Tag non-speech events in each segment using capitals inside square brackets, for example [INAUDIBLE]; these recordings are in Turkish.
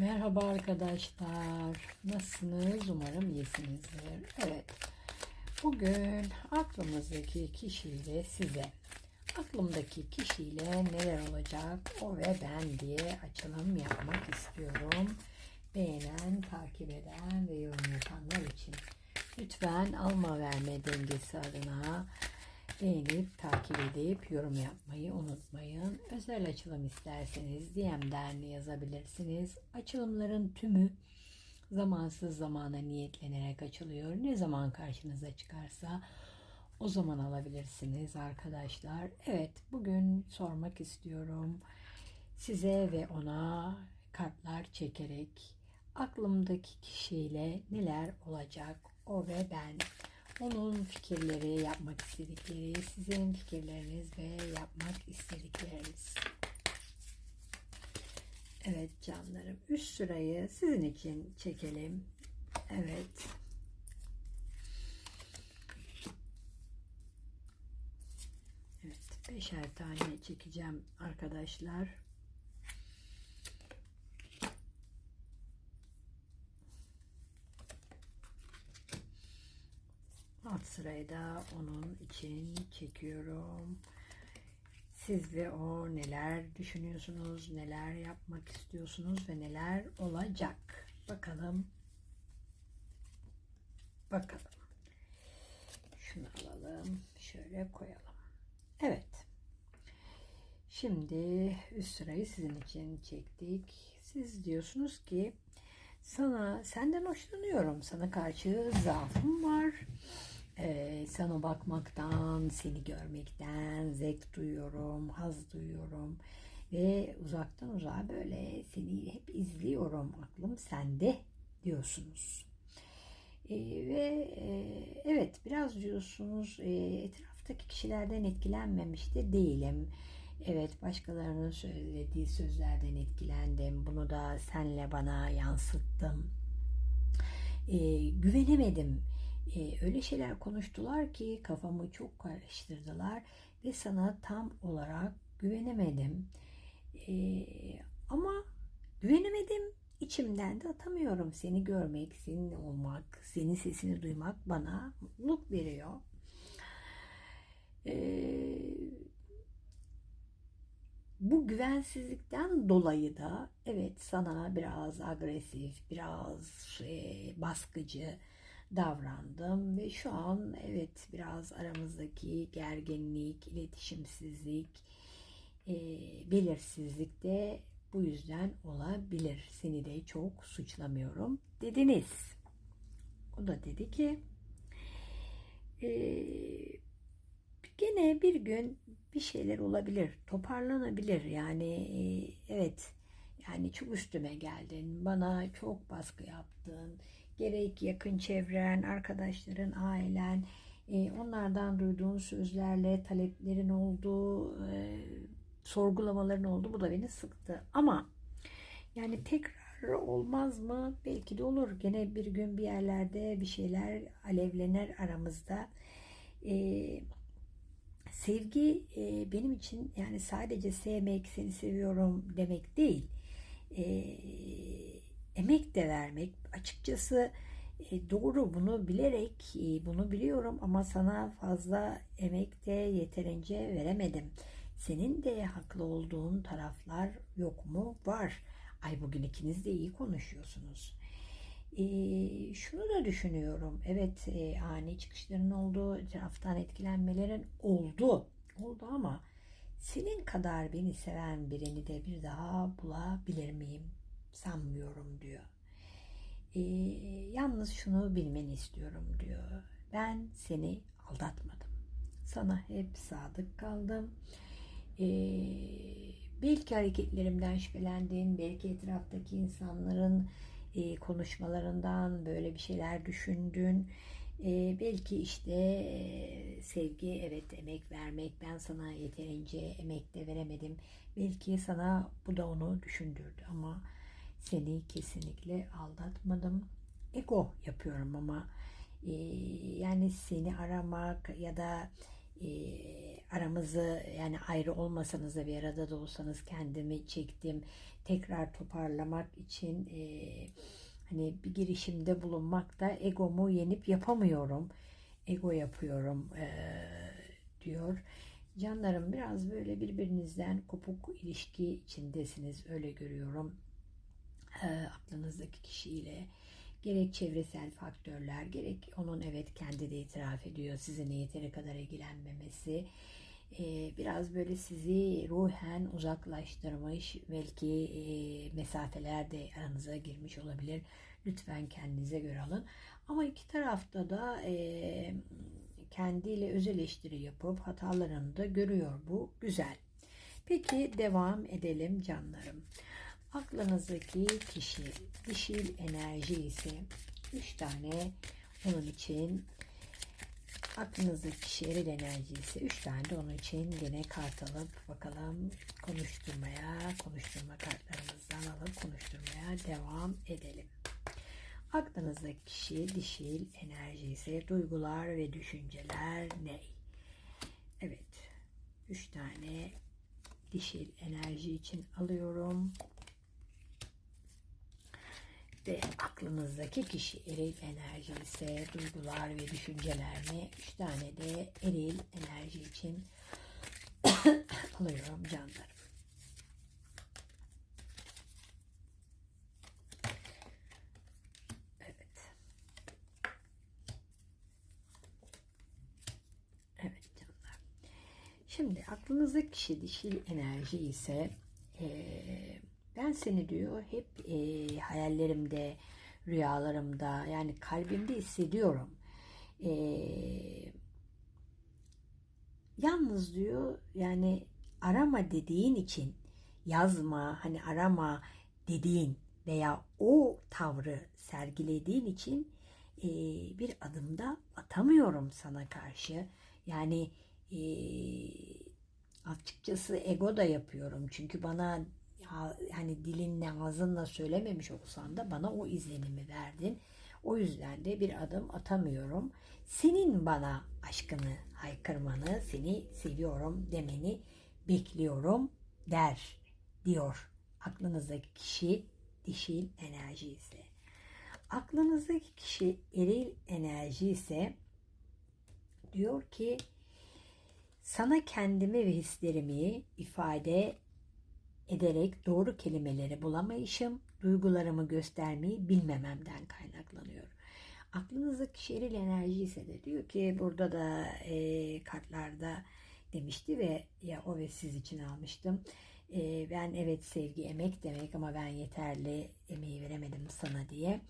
Merhaba arkadaşlar. Nasılsınız? Umarım iyisinizdir. Evet. Bugün aklımızdaki kişiyle size aklımdaki kişiyle neler olacak o ve ben diye açılım yapmak istiyorum. Beğenen, takip eden ve yorum yapanlar için lütfen alma verme dengesi adına beğenip takip edip yorum yapmayı unutmayın. Özel açılım isterseniz DM'den yazabilirsiniz. Açılımların tümü zamansız zamana niyetlenerek açılıyor. Ne zaman karşınıza çıkarsa o zaman alabilirsiniz arkadaşlar. Evet bugün sormak istiyorum. Size ve ona kartlar çekerek aklımdaki kişiyle neler olacak o ve ben onun fikirleri, yapmak istedikleri, sizin fikirleriniz ve yapmak istedikleriniz. Evet canlarım, üst sırayı sizin için çekelim. Evet. Evet, beşer tane çekeceğim arkadaşlar. Alt sırayı da onun için çekiyorum. Siz ve o neler düşünüyorsunuz, neler yapmak istiyorsunuz ve neler olacak? Bakalım. Bakalım. Şunu alalım. Şöyle koyalım. Evet. Şimdi üst sırayı sizin için çektik. Siz diyorsunuz ki sana senden hoşlanıyorum. Sana karşı zaafım var. Ee, sana bakmaktan, seni görmekten zevk duyuyorum, haz duyuyorum. Ve uzaktan uzağa böyle seni hep izliyorum. Aklım sende diyorsunuz. Ee, ve e, evet biraz diyorsunuz e, etraftaki kişilerden etkilenmemiş de değilim. Evet başkalarının söylediği sözlerden etkilendim. Bunu da senle bana yansıttım. Ee, güvenemedim. Ee, öyle şeyler konuştular ki kafamı çok karıştırdılar ve sana tam olarak güvenemedim. Ee, ama güvenemedim. İçimden de atamıyorum. Seni görmek, senin olmak, senin sesini duymak bana mutluluk veriyor. Ee, bu güvensizlikten dolayı da evet sana biraz agresif, biraz e, baskıcı davrandım ve şu an evet biraz aramızdaki gerginlik, iletişimsizlik, e, belirsizlik de bu yüzden olabilir. Seni de çok suçlamıyorum dediniz. O da dedi ki e, gene bir gün bir şeyler olabilir, toparlanabilir. Yani e, evet yani çok üstüme geldin, bana çok baskı yaptın. Gerek yakın çevren, arkadaşların, ailen, e, onlardan duyduğun sözlerle taleplerin oldu, e, sorgulamaların oldu. Bu da beni sıktı. Ama yani tekrar olmaz mı? Belki de olur. Gene bir gün bir yerlerde bir şeyler alevlenir aramızda. Eee sevgi e, benim için yani sadece sevmek, seni seviyorum demek değil. E, emek de vermek. Açıkçası e, doğru bunu bilerek e, bunu biliyorum ama sana fazla emek de yeterince veremedim. Senin de haklı olduğun taraflar yok mu? Var. Ay bugün ikiniz de iyi konuşuyorsunuz. E, şunu da düşünüyorum. Evet e, ani çıkışların oldu, etraftan etkilenmelerin oldu. Oldu ama senin kadar beni seven birini de bir daha bulabilir miyim? Sanmıyorum diyor. E, yalnız şunu bilmeni istiyorum diyor. Ben seni aldatmadım. Sana hep sadık kaldım. E, belki hareketlerimden şüphelendin, belki etraftaki insanların e, konuşmalarından böyle bir şeyler düşündün. E, belki işte e, sevgi evet emek vermek ben sana yeterince emek de veremedim. Belki sana bu da onu düşündürdü ama seni kesinlikle aldatmadım. Ego yapıyorum ama e, yani seni aramak ya da e, aramızı yani ayrı olmasanız da bir arada da olsanız kendimi çektim. Tekrar toparlamak için e, hani bir girişimde bulunmakta egomu yenip yapamıyorum. Ego yapıyorum e, diyor. Canlarım biraz böyle birbirinizden kopuk ilişki içindesiniz öyle görüyorum. E, aklınızdaki kişiyle gerek çevresel faktörler gerek onun evet kendi de itiraf ediyor sizinle yeteri kadar ilgilenmemesi. E, biraz böyle sizi ruhen uzaklaştırmış belki e, mesafeler de aranıza girmiş olabilir. Lütfen kendinize göre alın. Ama iki tarafta da e, kendiyle öz eleştiri yapıp hatalarını da görüyor. Bu güzel. Peki devam edelim canlarım Aklınızdaki kişi dişil enerji ise 3 tane onun için aklınızdaki kişi eril enerji ise 3 tane de onun için yine kart alıp bakalım konuşturmaya konuşturma kartlarımızdan alıp konuşturmaya devam edelim. Aklınızdaki kişi dişil enerji ise duygular ve düşünceler ne? Evet. 3 tane dişil enerji için alıyorum ve aklınızdaki kişi eril enerji ise duygular ve düşünceler mi? Üç tane de eril enerji için [COUGHS] alıyorum canlarım. Evet. Evet canlar. Şimdi aklınızdaki kişi dişil enerji ise eee ben seni diyor hep e, hayallerimde, rüyalarımda yani kalbimde hissediyorum. E, yalnız diyor yani arama dediğin için yazma hani arama dediğin veya o tavrı sergilediğin için e, bir adımda atamıyorum sana karşı. Yani e, açıkçası ego da yapıyorum. Çünkü bana hani dilinle ağzınla söylememiş olsan da bana o izlenimi verdin. O yüzden de bir adım atamıyorum. Senin bana aşkını haykırmanı, seni seviyorum demeni bekliyorum der diyor aklınızdaki kişi dişil enerji ise. Aklınızdaki kişi eril enerji ise diyor ki sana kendimi ve hislerimi ifade ederek doğru kelimeleri bulamayışım, duygularımı göstermeyi bilmememden kaynaklanıyor. Aklınızdaki şeril enerji ise de diyor ki burada da e, kartlarda demişti ve ya o ve siz için almıştım. E, ben evet sevgi emek demek ama ben yeterli emeği veremedim sana diye.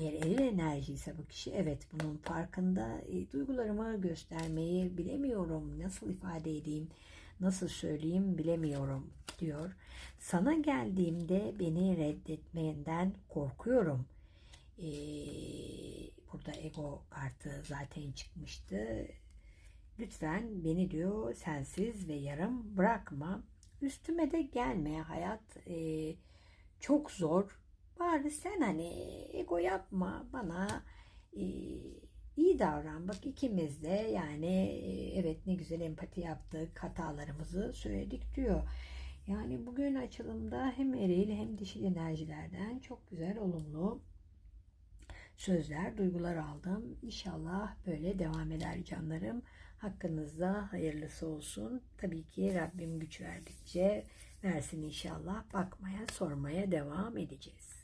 Eğer eril enerji ise bu kişi evet bunun farkında e, duygularımı göstermeyi bilemiyorum. Nasıl ifade edeyim? Nasıl söyleyeyim bilemiyorum diyor. Sana geldiğimde beni reddetmenden korkuyorum. Ee, burada ego kartı zaten çıkmıştı. Lütfen beni diyor sensiz ve yarım bırakma. Üstüme de gelme hayat e, çok zor. Bari sen hani ego yapma bana e, iyi davran. Bak ikimiz de yani e, evet ne güzel empati yaptık, hatalarımızı söyledik diyor. Yani bugün açılımda hem eril hem dişil enerjilerden çok güzel olumlu sözler, duygular aldım. İnşallah böyle devam eder canlarım. Hakkınızda hayırlısı olsun. Tabii ki Rabbim güç verdikçe versin inşallah. Bakmaya, sormaya devam edeceğiz.